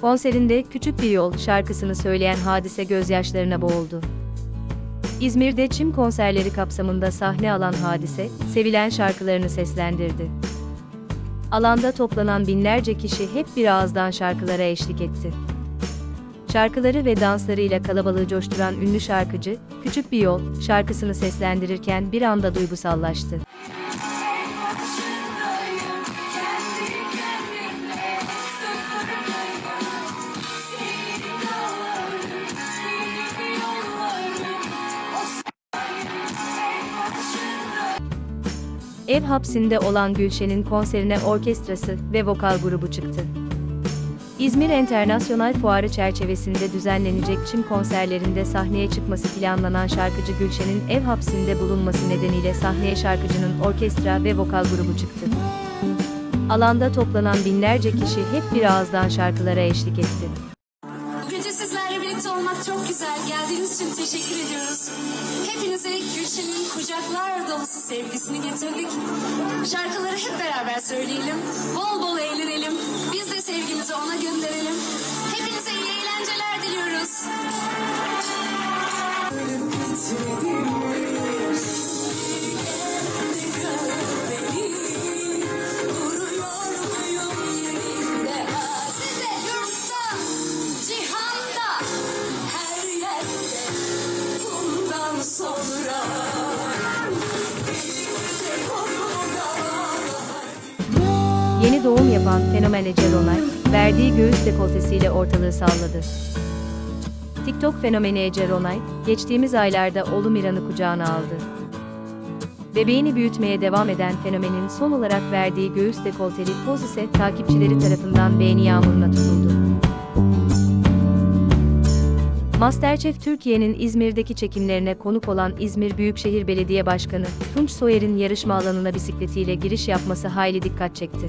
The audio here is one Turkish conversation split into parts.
Konserinde Küçük Bir Yol şarkısını söyleyen Hadise gözyaşlarına boğuldu. İzmir'de çim konserleri kapsamında sahne alan Hadise, sevilen şarkılarını seslendirdi. Alanda toplanan binlerce kişi hep bir ağızdan şarkılara eşlik etti. Şarkıları ve danslarıyla kalabalığı coşturan ünlü şarkıcı, Küçük Bir Yol şarkısını seslendirirken bir anda duygusallaştı. Ev hapsinde olan Gülşen'in konserine orkestrası ve vokal grubu çıktı. İzmir Enternasyonal Fuarı çerçevesinde düzenlenecek çim konserlerinde sahneye çıkması planlanan şarkıcı Gülşen'in ev hapsinde bulunması nedeniyle sahneye şarkıcının orkestra ve vokal grubu çıktı. Alanda toplanan binlerce kişi hep bir ağızdan şarkılara eşlik etti. Birlikte olmak çok güzel. Geldiğiniz için teşekkür ediyoruz. Hepinize Gülşen'in kucaklar dolusu sevgisini getirdik. Şarkıları hep beraber söyleyelim. Bol bol eğlenelim. Biz de sevgimizi ona gönderelim. Hepinize iyi eğlenceler diliyoruz. Doğum yapan fenomen Ece verdiği göğüs dekoltesiyle ortalığı salladı. TikTok fenomeni Ece geçtiğimiz aylarda oğlu Miran'ı kucağına aldı. Bebeğini büyütmeye devam eden fenomenin son olarak verdiği göğüs dekolteli poz ise takipçileri tarafından beğeni yağmuruna tutuldu. Masterchef Türkiye'nin İzmir'deki çekimlerine konuk olan İzmir Büyükşehir Belediye Başkanı Tunç Soyer'in yarışma alanına bisikletiyle giriş yapması hayli dikkat çekti.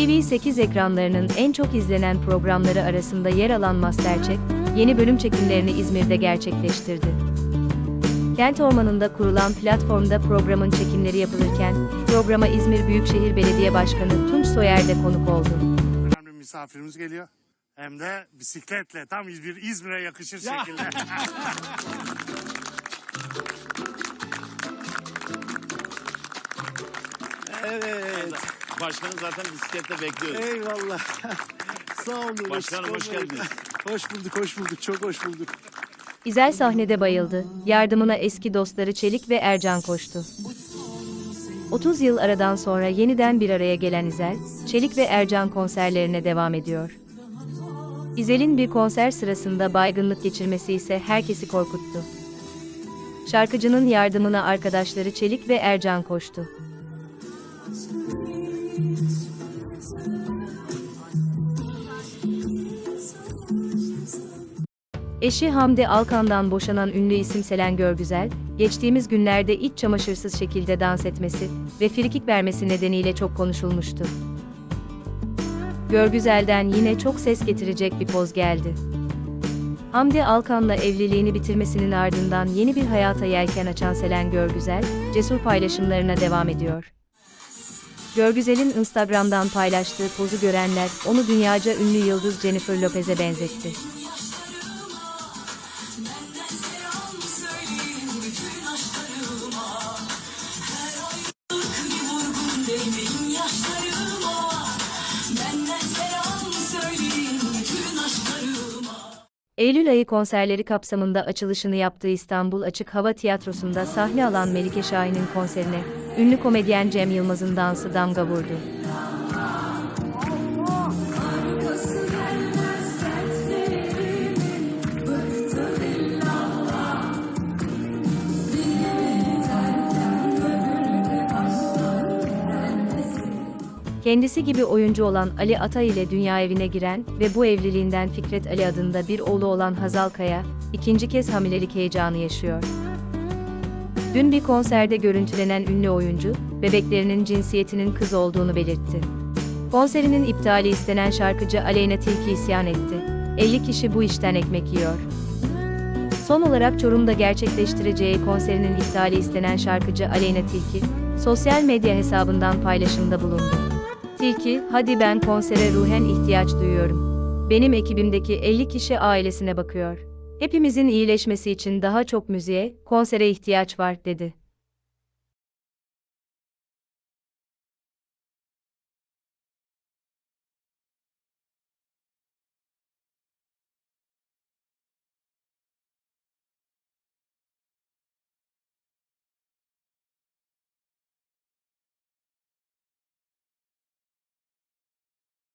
TV8 ekranlarının en çok izlenen programları arasında yer alan Masterchef, yeni bölüm çekimlerini İzmir'de gerçekleştirdi. Kent Ormanı'nda kurulan platformda programın çekimleri yapılırken, programa İzmir Büyükşehir Belediye Başkanı Tunç Soyer de konuk oldu. önemli misafirimiz geliyor. Hem de bisikletle tam bir İzmir'e yakışır şekilde. Evet. Başkanı zaten bisiklette bekliyoruz. Eyvallah. Sağ olun. Başkanım, hoş geldiniz. Hoş bulduk, hoş bulduk. Çok hoş bulduk. İzel sahnede bayıldı. Yardımına eski dostları Çelik ve Ercan koştu. 30 yıl aradan sonra yeniden bir araya gelen İzel, Çelik ve Ercan konserlerine devam ediyor. İzel'in bir konser sırasında baygınlık geçirmesi ise herkesi korkuttu. Şarkıcının yardımına arkadaşları Çelik ve Ercan koştu. Eşi Hamdi Alkan'dan boşanan ünlü isim Selen Görgüzel, geçtiğimiz günlerde iç çamaşırsız şekilde dans etmesi ve frikik vermesi nedeniyle çok konuşulmuştu. Görgüzel'den yine çok ses getirecek bir poz geldi. Hamdi Alkan'la evliliğini bitirmesinin ardından yeni bir hayata yelken açan Selen Görgüzel, cesur paylaşımlarına devam ediyor. Görgüzel'in Instagram'dan paylaştığı pozu görenler onu dünyaca ünlü yıldız Jennifer Lopez'e benzetti. Eylül ayı konserleri kapsamında açılışını yaptığı İstanbul Açık Hava Tiyatrosu'nda sahne alan Melike Şahin'in konserine, ünlü komedyen Cem Yılmaz'ın dansı damga vurdu. Kendisi gibi oyuncu olan Ali Atay ile dünya evine giren ve bu evliliğinden Fikret Ali adında bir oğlu olan Hazal Kaya, ikinci kez hamilelik heyecanı yaşıyor. Dün bir konserde görüntülenen ünlü oyuncu, bebeklerinin cinsiyetinin kız olduğunu belirtti. Konserinin iptali istenen şarkıcı Aleyna Tilki isyan etti. 50 kişi bu işten ekmek yiyor. Son olarak Çorum'da gerçekleştireceği konserinin iptali istenen şarkıcı Aleyna Tilki, sosyal medya hesabından paylaşımda bulundu. Tilki, hadi ben konsere ruhen ihtiyaç duyuyorum. Benim ekibimdeki 50 kişi ailesine bakıyor. Hepimizin iyileşmesi için daha çok müziğe, konsere ihtiyaç var, dedi.